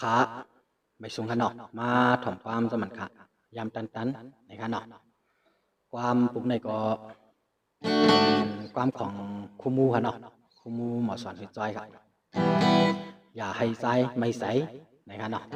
ขาไม่สูงขนาดมาถ่อมความสมันค่ะยามตันตันในขนาดความปุกในก็ความของคูมูขนอกคูมูหมอสอนหิจอยครับอย่าให้ใจไม่ใสในขนาด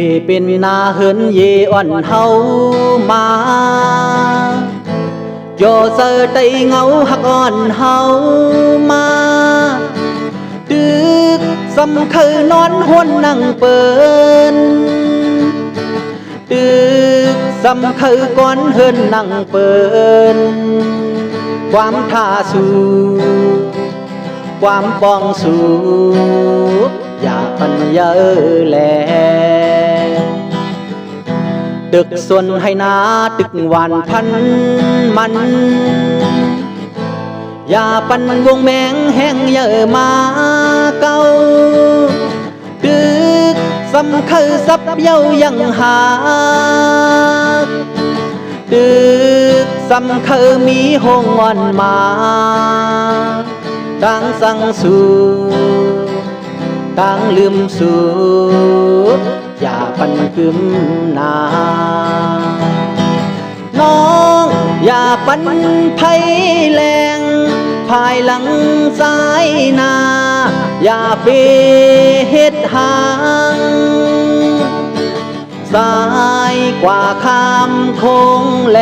ที่เป็นนาเหินเยอ่อนเฮามาโยเซอร์ไตเงาหักอ่อนเฮามาดึกสำคือนอนหวนนั่งเปินดึกสำคือก่อนเฮินนั่งเปินความท่าสูความปองสูอย่าปัญญาแล ตึกส่วนให้นาตึกหวานพันมัน อย่าปันวงแมงแห้งเยอะมาเก่าตึกสำคือซับเย้ายังหาตึกสำคือมีห้องวันมาต่างสั่งสู่ต่างลืมสู่ อย่าปันกึมนาน้องอย่าปันไพแรงภายหลังสายนา อย่าไปเฮ็ดหางสายกว่าข้ามคงแล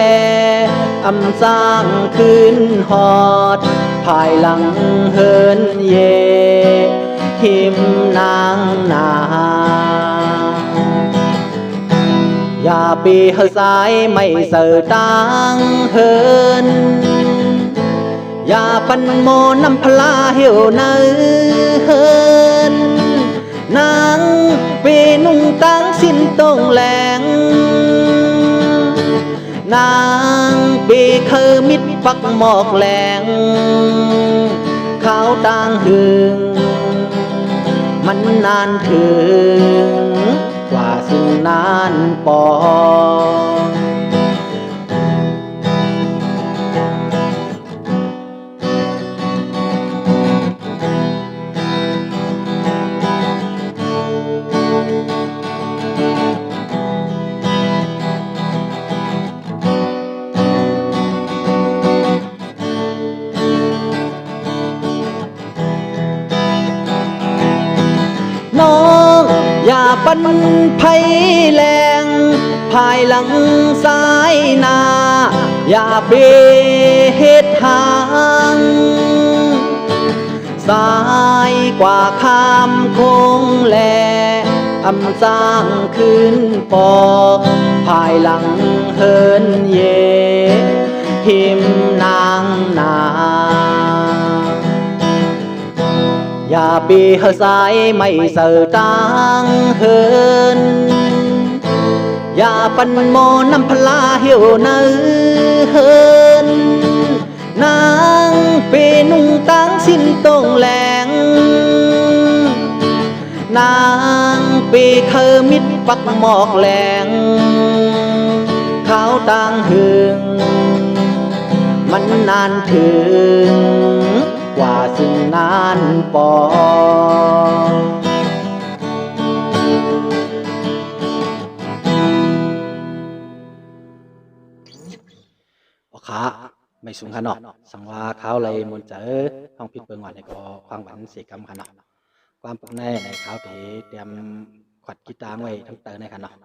อำสร้างคืนหอด ภายหลังเฮินเยหิมนางนา อย่าปีเฮสายไม่เสือตังเฮินอย่าปันโมน้ำพลาเหี่ยวเนอเฮินนางเปนุ่งตังสิ้นตรงแหลงนางเปเคอมิดปักหมอกแหลงขาวต่างหึงมันนานถึง ปันไพแรงภายหลังสายนา อย่าเบเฮ็ดหางสายกว่าข้ามคงแลอำสร้างคืนปอกภายหลังเฮินเยพิมนางนา อย่าปีเฮอสายไม่เสือตังเฮินอย่าปันโมน้ำพลาเหี่ยวเนอเฮินนางเปนุ่งตังสิ้นตรงแหลงนางเปเคอมิดปักหมอกแหลงขาวต่างหึงมันนานถึง กว่าสิ่งนานปองพ่อค้าไม่สูงขนาดสังว่าเขาเลยมนเจอห้องพิดเปิงหวานในก็ความหวันเสียกรรมขนาดความปักแน่ในเขาเถเตรียมขวัดกีตาร์ไว้ทั้งเตอในขนาด